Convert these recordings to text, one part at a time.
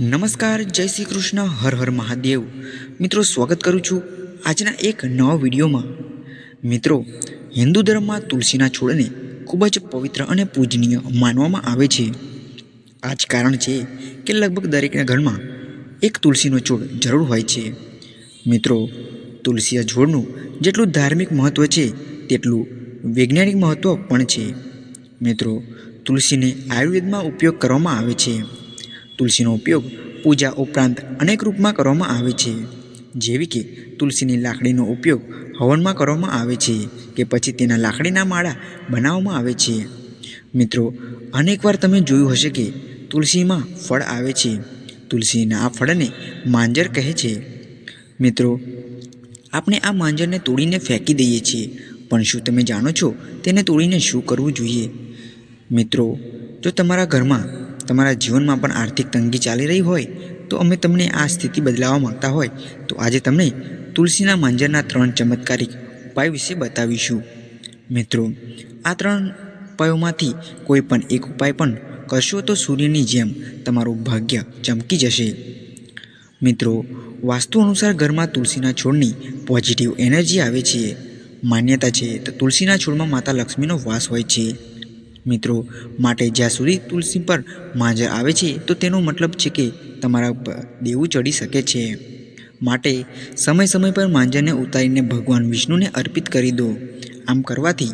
નમસ્કાર, જય શ્રી કૃષ્ણ, હર હર મહાદેવ. મિત્રો, સ્વાગત કરું છું આજના એક નવા વિડીયોમાં. મિત્રો, હિન્દુ ધર્મમાં તુલસીના છોડને ખૂબ જ પવિત્ર અને પૂજનીય માનવામાં આવે છે. આ જ કારણ છે કે લગભગ દરેકના ઘરમાં એક તુલસીનો છોડ જરૂર હોય છે. મિત્રો તુલસીના છોડનું જેટલું ધાર્મિક મહત્ત્વ છે, તેટલું વૈજ્ઞાનિક મહત્ત્વ પણ છે. મિત્રો, તુલસીને આયુર્વેદમાં ઉપયોગ કરવામાં આવે છે. તુલસીનો ઉપયોગ પૂજા ઉપરાંત અનેક રૂપમાં કરવામાં આવે છે. જેવી કે તુલસીની લાકડીનો ઉપયોગ હવનમાં કરવામાં આવે છે કે પછી તેના લાકડીના માળા બનાવવામાં આવે છે. મિત્રો, અનેકવાર તમે જોયું હશે કે તુલસીમાં ફળ આવે છે. તુલસીના આ ફળને માંજર કહે છે. મિત્રો, આપણે આ માંજરને તોડીને ફેંકી દઈએ છીએ, પણ શું તમે જાણો છો તેને તોડીને શું કરવું જોઈએ? મિત્રો, જો તમારા ઘરમાં તમારા જીવનમાં પણ આર્થિક તંગી ચાલી રહી હોય, તો અમે તમને આ સ્થિતિ બદલાવવા માંગતા હોય, તો આજે તમને તુલસીના માંજરના ત્રણ ચમત્કારિક ઉપાય વિશે બતાવીશું. મિત્રો, આ ત્રણ ઉપાયોમાંથી કોઈ પણ એક ઉપાય પણ કરશો તો સૂર્યની જેમ તમારું ભાગ્ય ચમકી જશે. મિત્રો, વાસ્તુ અનુસાર ઘરમાં તુલસીના છોડની પોઝિટિવ એનર્જી આવે છે. માન્યતા છે, તો તુલસીના છોડમાં માતા લક્ષ્મીનો વાસ હોય છે. મિત્રો, માટે જ્યાં સુધી તુલસી પર માંજર આવે છે, તો તેનો મતલબ છે કે તમારા પર દેવું ચડી શકે છે. માટે સમય સમય પર માંજરને ઉતારીને ભગવાન વિષ્ણુને અર્પિત કરી દો. આમ કરવાથી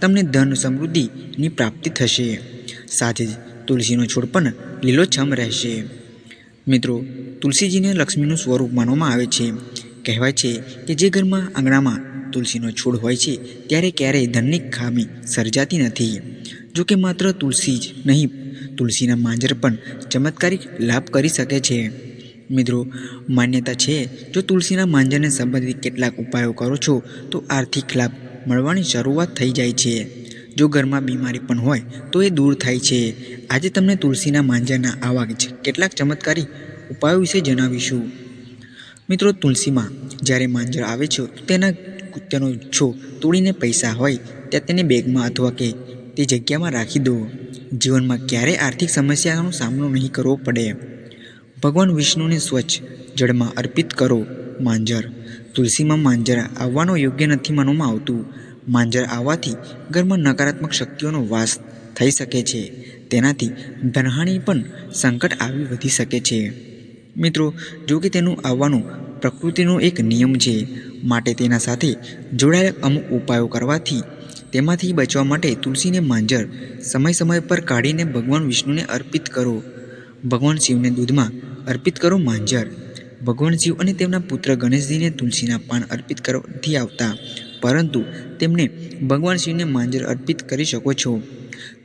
તમને ધન સમૃદ્ધિની પ્રાપ્તિ થશે. સાથે જ તુલસીનો છોડ પણ લીલોછમ રહેશે. મિત્રો, તુલસીજીને લક્ષ્મીનું સ્વરૂપ માનવામાં આવે છે. કહેવાય છે કે જે ઘરમાં આંગણામાં તુલસીનો છોડ હોય છે, ત્યારે ક્યારેય ધનની ખામી સર્જાતી નથી. જો કે માત્ર તુલસી જ નહીં, તુલસીના માંજર પણ ચમત્કારિક લાભ કરી શકે છે. મિત્રો, માન્યતા છે, જો તુલસીના માંજરને સંબંધિત કેટલાક ઉપાયો કરો છો, તો આર્થિક લાભ મળવાની શરૂઆત થઈ જાય છે. જો ઘરમાં બીમારી પણ હોય, તો એ દૂર થાય છે. આજે તમને તુલસીના માંજરના આવા કેટલાક ચમત્કારી ઉપાયો વિશે જણાવીશું. મિત્રો, તુલસીમાં જ્યારે માંજર આવે છે તેના તેનો છો તોડીને પૈસા હોય, ત્યાં તેને બેગમાં અથવા કે તે જગ્યામાં રાખી દો. જીવનમાં ક્યારેય આર્થિક સમસ્યાનો સામનો નહીં કરવો પડે. ભગવાન વિષ્ણુને સ્વચ્છ જળમાં અર્પિત કરો. માંજર. તુલસીમાં માંજર આવવાનો યોગ્ય નથી માનવામાં આવતું. માંજર આવવાથી ઘરમાં નકારાત્મક શક્તિઓનો વાસ થઈ શકે છે. તેનાથી ધનહાણી પણ સંકટ આવી વધી શકે છે. મિત્રો, જો કે તેનું આવવાનું પ્રકૃતિનો એક નિયમ છે. માટે તેના સાથે જોડાયેલા અમુક ઉપાયો કરવાથી તેમાંથી બચવા માટે તુલસીને માંજર સમય સમય પર કાઢીને ભગવાન વિષ્ણુને અર્પિત કરો. ભગવાન શિવને દૂધમાં અર્પિત કરો માંજર. ભગવાન શિવ અને તેમના પુત્ર ગણેશજીને તુલસીના પાન અર્પિત કરવાથી આવતા. પરંતુ તેમને ભગવાન શિવને માંજર અર્પિત કરી શકો છો.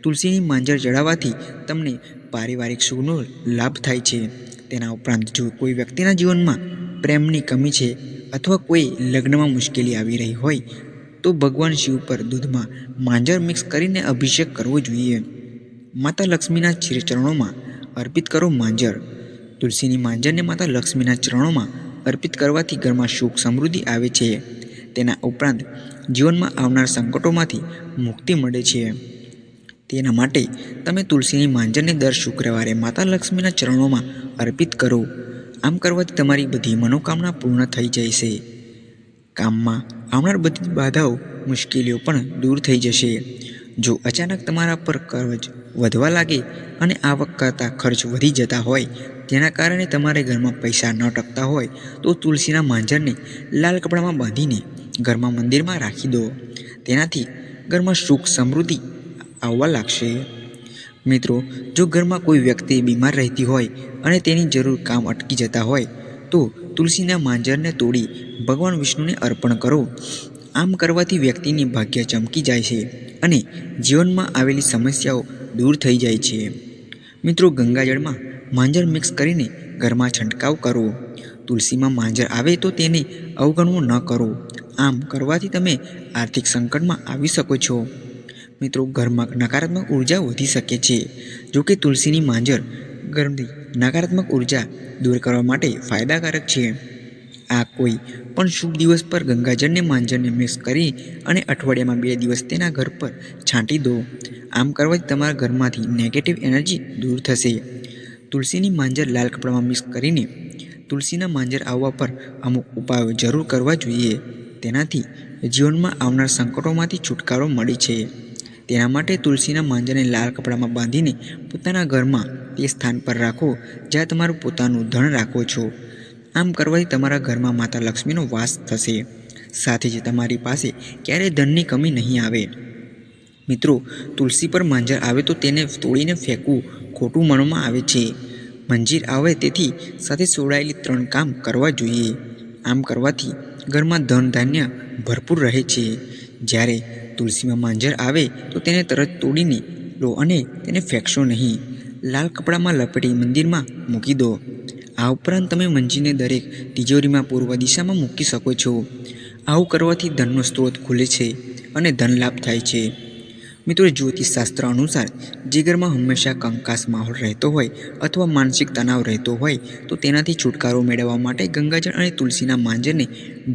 તુલસીની માંજર ચડાવવાથી તમને પારિવારિક સુખનો લાભ થાય છે. તેના ઉપરાંત જો કોઈ વ્યક્તિના જીવનમાં પ્રેમની કમી છે અથવા કોઈ લગ્નમાં મુશ્કેલી આવી રહી હોય તો ભગવાન શિવ પર દૂધમાં માંજર મિક્સ કરીને અભિષેક કરવો જોઈએ. માતા લક્ષ્મીના ચરણોમાં અર્પિત કરો માંજર. તુલસીની માંજરને માતા લક્ષ્મીના ચરણોમાં અર્પિત કરવાથી ઘરમાં સુખ સમૃદ્ધિ આવે છે. તેના ઉપરાંત જીવનમાં આવનાર સંકટોમાંથી મુક્તિ મળે છે. તેના માટે તમે તુલસીની માંજરને દર શુક્રવારે માતા લક્ષ્મીના ચરણોમાં અર્પિત કરો. આમ કરવાથી તમારી બધી મનોકામના પૂર્ણ થઈ જશે કામમાં આવનાર બધી બાધાઓ, મુશ્કેલીઓ પણ દૂર થઈ જશે. જો અચાનક તમારા પર કરજ વધવા લાગે અને આવક કરતાં ખર્ચ વધી જતા હોય જેના કારણે તમારે ઘરમાં પૈસા ન ટકતા હોય, તો તુલસીના માંજરને લાલ કપડામાં બાંધીને ઘરમાં મંદિરમાં રાખી દો. તેનાથી ઘરમાં સુખ સમૃદ્ધિ આવવા લાગશે. મિત્રો, જો ઘરમાં કોઈ વ્યક્તિ બીમાર રહેતી હોય અને તેની જરૂર કામ અટકી જતા હોય, તો તુલસીના માંજરને તોડી ભગવાન વિષ્ણુને અર્પણ કરો. આમ કરવાથી વ્યક્તિની ભાગ્ય ચમકી જાય છે અને જીવનમાં આવેલી સમસ્યાઓ દૂર થઈ જાય છે. મિત્રો, ગંગાજળમાં માંજર મિક્સ કરીને ઘરમાં છંટકાવ કરો. તુલસીમાં માંજર આવે તો તેને અવગણવું ન કરો. આમ કરવાથી તમે આર્થિક સંકટમાં આવી શકો છો. મિત્રો, ઘરમાં નકારાત્મક ઊર્જા વધી શકે છે. જો કે તુલસીની માંજર ઘરની નકારાત્મક ઊર્જા દૂર કરવા માટે ફાયદાકારક છે. આ કોઈ પણ શુભ દિવસ પર ગંગાજળને માંજરને મિક્સ કરી અને અઠવાડિયામાં બે દિવસ તેના ઘર પર છાંટી દો. આમ કરવાથી તમારા ઘરમાંથી નેગેટિવ એનર્જી દૂર થશે. તુલસીની માંજર લાલ કપડામાં મિક્સ કરીને તુલસીના માંજર આવવા પર અમુક ઉપાયો જરૂર કરવા જોઈએ. તેનાથી જીવનમાં આવનાર સંકટોમાંથી છુટકારો મળે છે. તેના માટે તુલસીના માંજરને લાલ કપડામાં બાંધીને પોતાના ઘરમાં તે સ્થાન પર રાખો, જ્યાં તમારું પોતાનું ધન રાખો છો. આમ કરવાથી તમારા ઘરમાં માતા લક્ષ્મીનો વાસ થશે. સાથે જ તમારી પાસે ક્યારેય ધનની કમી નહીં આવે. મિત્રો, તુલસી પર માંજર આવે તો તેને તોડીને ફેંકવું ખોટું માનવામાં આવે છે. મંજીર આવે તેથી સાથે જોડાયેલી ત્રણ કામ કરવા જોઈએ. આમ કરવાથી ઘરમાં ધન ધાન્ય ભરપૂર રહે છે. જ્યારે તુલસીમાં માંજર આવે તો તેને તરત તોડીને લો અને તેને ફેંકશો નહીં. લાલ કપડામાં લપેટી મંદિરમાં મૂકી દો. આ ઉપરાંત તમે મંજીને દરેક તિજોરીમાં પૂર્વ દિશામાં મૂકી શકો છો. આવું કરવાથી ધનનો સ્ત્રોત ખુલે છે અને ધન લાભ થાય છે. મિત્રો, જ્યોતિષશાસ્ત્ર અનુસાર જે ઘરમાં હંમેશા કંકાસ માહોલ રહેતો હોય અથવા માનસિક તણાવ રહેતો હોય, તો તેનાથી છુટકારો મેળવવા માટે ગંગાજળ અને તુલસીના માંજરને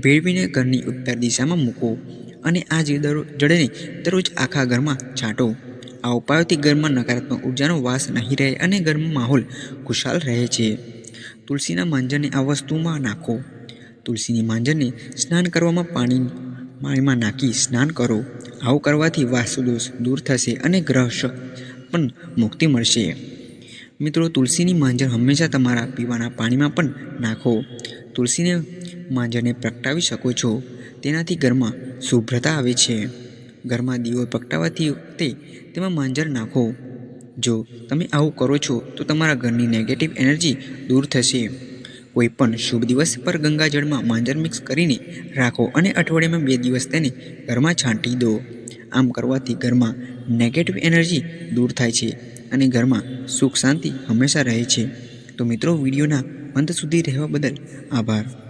ભેળવીને ઘરની ઉત્તર દિશામાં મૂકો અને આ જે દરો- જળને દરરોજ આખા ઘરમાં છાંટો. આ ઉપાયોથી ઘરમાં નકારાત્મક ઉર્જાનો વાસ નહીં રહે અને ઘરમાં માહોલ ખુશાલ રહે છે. તુલસીના માંજરને આ વસ્તુમાં નાખો. તુલસીની માંજરને સ્નાન કરવામાં પાણી, પાણીમાં નાખી સ્નાન કરો. આવું કરવાથી વાસુદોષ દૂર થશે અને ગ્રહ પણ મુક્તિ મળશે. મિત્રો, તુલસીની માંજર હંમેશા તમારા પીવાના પાણીમાં પણ નાખો. તુલસીને માંજરને પ્રગટાવી શકો છો. તેનાથી ઘરમાં શુભ્રતા આવે છે. ઘરમાં દીવો પ્રગટાવતી વખતે તેમાં માંજર નાખો. જો તમે આવું કરો છો, તો તમારા ઘરની નેગેટિવ એનર્જી દૂર થશે. કોઈ પણ શુભ દિવસ પર ગંગાજળમાં માંજર મિક્સ કરીને રાખો અને અઠવાડિયામાં બે દિવસ તેને ઘરમાં છાંટી દો. આમ કરવાથી ઘરમાં નેગેટિવ એનર્જી દૂર થાય છે અને ઘરમાં સુખ શાંતિ હંમેશા રહે છે. તો મિત્રો, વિડીયોના અંત સુધી રહેવા બદલ આભાર.